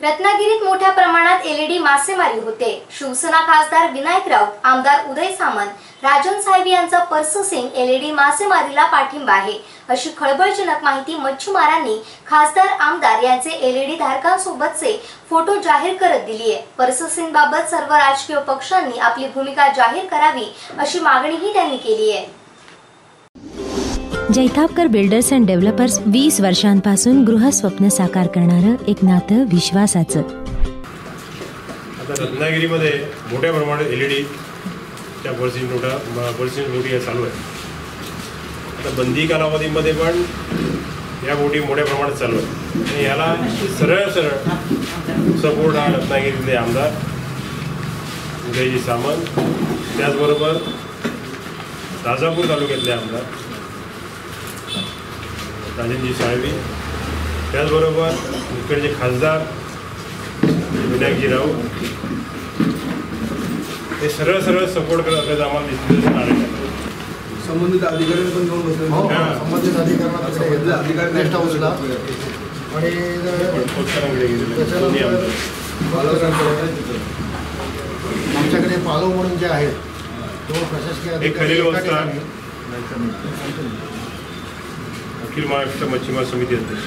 रत्नागिरीत मोठ्या प्रमाणात एलईडी मासेमारी होते. शिवसेना खासदार विनायक राऊत आमदार उदय सामंत राजन साहेब यांचा पर्ससिंग एलईडी मासेमारीला पाठिंबा आहे. अशी खळबळजनक माहिती मच्छीमारांनी खासदार आमदार यांचे एलईडी धारकांसोबतचे फोटो जाहीर करत दिली आहे पर्ससिंग बाबत सर्व राजकीय पक्षांनी आपली भूमिका जाहीर करावी अशी मागणीही त्यांनी केली आहे जैतापकर बिल्डर्स अँड डेव्हलपर्स वीस वर्षांपासून गृहस्वप्न साकार करणारं एक नातं विश्वासाचं. आता रत्नागिरीमध्ये मोठ्या प्रमाणात एल ई डी त्या बळसिंग नोटा बर्सिंग नोटी चालू आहे आता बंदी कालावधीमध्ये पण या बोटी मोठ्या प्रमाणात चालू आहे आणि याला सरळ सरळ सपोर्ट हा रत्नागिरीतले आमदार उदयजी सामंत त्याचबरोबर राजापूर तालुक्यातले आमदार राजनजी साळवी त्याचबरोबर इकडचे खासदार विनायकजी राऊत. हे सरळ सरळ सपोर्ट करत असल्याचं आम्हाला नाटक संबंधित अधिकाऱ्यांनी पण जाऊन बसले. संबंधित अधिकाऱ्यांना घेतलं अधिकारी गेस्ट हाऊसला आणि आमदार. आमच्याकडे पालव म्हणून जे आहेत तो प्रशासकीय अधिकारी खलील एका वस्ताद. ठिकाणी अखिल महाराष्ट्र मच्छीमार समिती अध्यक्ष.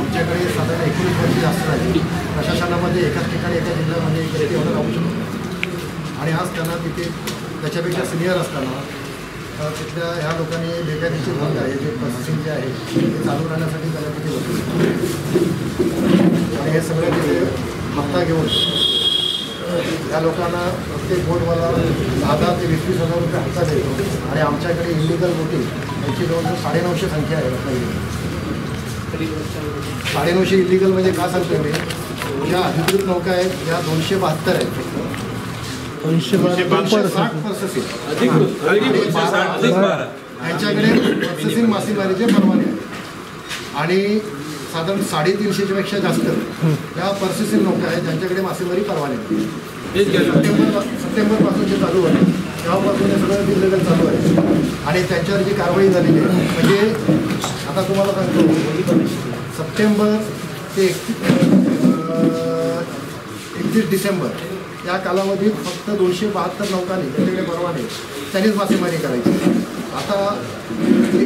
आमच्याकडे साधारण एकोणीस वर्ष जास्त झाली. प्रशासनामध्ये एकाच ठिकाणी एका जिल्ह्यामध्ये एक व्यक्ती एवढं राहू शकतो आणि आज त्यांना तिथे त्याच्यापेक्षा सिनियर असताना तिथल्या ह्या लोकांनी बेकायदेशीर भंग आहे जे प्रोसेसिंग जे आहे ते चालू राहण्यासाठी त्यांना तिथे होते आणि हे सगळं तिथे हप्ता घेऊन या लोकांना प्रत्येक बोटवाला दहा दहा ते वीस वीस हजार रुपये हप्ता देतो. आणि आमच्याकडे इलिगल बोटी यांची जवळजवळ साडेनऊशे संख्या आहे. रत्नागिरीत साडेनऊशे इलिगल म्हणजे का सांगतोय मी? ज्या अधिकृत नौका आहेत ज्या दोनशे बहात्तर आहेत. दोनशे दोनशे साठ प्रोसेसिंग यांच्याकडे प्रोसेसिंग मासेमारीचे परवाने आहेत. आणि साधारण साडेतीनशेच्या पेक्षा जास्त या प्रोसेसिंग नौका आहेत ज्यांच्याकडे मासेमारी परवाने सप्टेंबर सप्टेंबरपासून जे चालू आहे तेव्हापासून हे सगळं इलिगल चालू आहे. आणि त्यांच्यावर जी कारवाई झालेली आहे म्हणजे आता तुम्हाला सांगतो सप्टेंबर ते एकतीस डिसेंबर या कालावधीत फक्त दोनशे बहात्तर नौकांनी त्यांच्याकडे परवाने त्यांनीच मासेमारी करायची. आता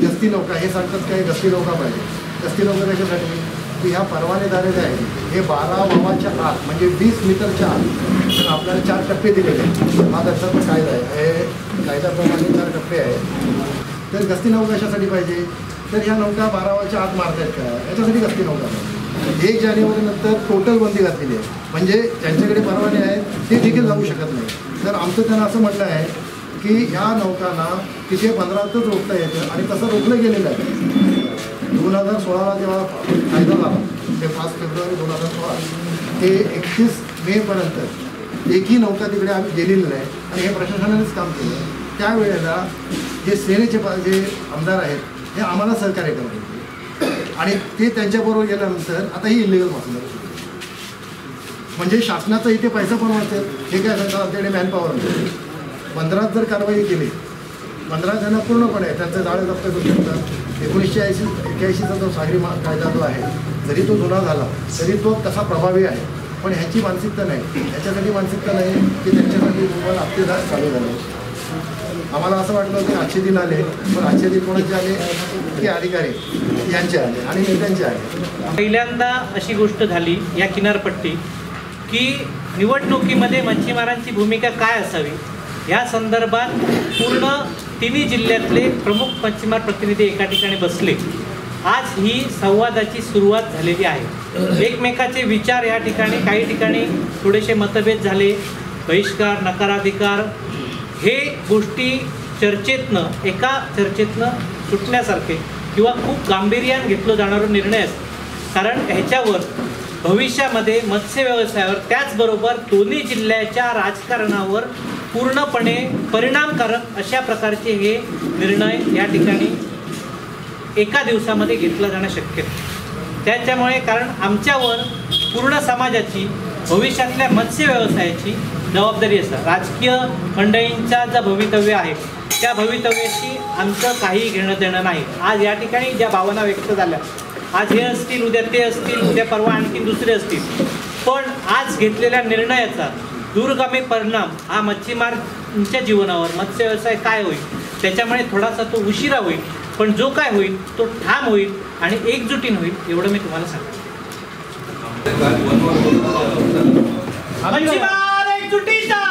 गस्ती नौका हे सांगतात काही गस्ती नौका पाहिजे. गस्ती लवकर याच्यासाठी की ह्या परवानेदारे जे आहेत हे बारा मामाच्या आत म्हणजे वीस मीटरच्या आत तर आपल्याला चार टप्पे दिलेले आहेत हा त्याचा कायदा आहे. हे कायद्याप्रमाणे चार टप्पे आहेत तर गस्ती नौका कशासाठी पाहिजे? तर ह्या नौका बारावाच्या आत मारतायत का? याच्यासाठी गस्ती नौका पाहिजे एक जानेवारीनंतर टोटल बंदी घातलेली आहे. म्हणजे ज्यांच्याकडे परवाने आहेत ते देखील जाऊ शकत नाही. तर आमचं त्यांना असं म्हटलं आहे की ह्या नौकांना तिथे बंदरातच रोखता येतं आणि तसं रोखलं गेलेलं आहे. दोन हजार सोळाला जेव्हा कायदा झाला ते पाच फेब्रुवारी दोन हजार सोळा ते एकतीस मेपर्यंत एकही नौका तिकडे आम्ही गेलेली नाही. आणि हे प्रशासनानेच काम केलं. त्यावेळेला जे सेनेचे जे आमदार आहेत हे आम्हाला सहकार्य करत होते. आणि ते त्यांच्याबरोबर गेल्यानंतर आता ही इलिगल मासेमारी म्हणजे शासनाचा इथे पैसा पण वाचेल हे काय सांगतात आमच्याकडे मॅनपॉवर नाही. बंदरात जर कारवाई केली बंदरात त्यांना पूर्णपणे त्यांचं जाळे जप्त करू शकतात. एकोणीसशे ऐंशी एक्याऐंशीचा जो सागरी मा कायदा जो आहे जरी तो जुना झाला तरी तो तसा प्रभावी आहे. पण ह्याची मानसिकता नाही. ह्याच्यासाठी मानसिकता नाही की त्यांच्यासाठी तुम्हाला अत्याचार चालू झाले. आम्हाला असं वाटलं की आजचे दिन आले पण आजचे दिन कोणाचे आले? की अधिकारी. यांचे आले आणि नेत्यांचे आले. पहिल्यांदा अशी गोष्ट झाली या किनारपट्टी की निवडणुकीमध्ये मच्छीमारांची भूमिका काय असावी? या संदर्भात पूर्ण तिन्ही जिल्ह्यातले प्रमुख मच्छीमार प्रतिनिधी एका ठिकाणी बसले. आज ही संवादाची सुरुवात झालेली आहे. एकमेकाचे विचार या ठिकाणी काही ठिकाणी थोडेसे मतभेद झाले. बहिष्कार नकाराधिकार हे गोष्टी चर्चेतनं एका चर्चेतनं सुटण्यासारखे किंवा खूप गांभीर्यानं घेतलं जाणारा निर्णय असतो. कारण ह्याच्यावर भविष्यामध्ये मत्स्य व्यवसायावर त्याचबरोबर दोन्ही जिल्ह्याच्या राजकारणावर पूर्णपणे परिणामकारक अशा प्रकारचे हे निर्णय या ठिकाणी एका दिवसामध्ये घेतला जाणं शक्य. त्याच्यामुळे कारण आमच्यावर पूर्ण समाजाची भविष्यातल्या मत्स्य व्यवसायाची जबाबदारी असतात. राजकीय मंडळींचा ज्या भवितव्य आहे त्या भवितव्याशी आमचं काही घेणं देणं नाही. आज या ठिकाणी ज्या भावना व्यक्त झाल्या आज हे असतील उद्या ते असतील उद्या परवा आणखी दुसरे असतील. पण आज घेतलेल्या निर्णयाचा दूरगामी परिणाम हा मच्छीमारच्या जीवनावर मत्स्य व्यवसाय काय होईल? त्याच्यामुळे थोडासा तो उशिरा होईल पण जो काय होईल तो ठाम होईल आणि एकजुटीन होईल एवढं मी तुम्हाला सांगतो. मच्छीमार एकजुटीचा!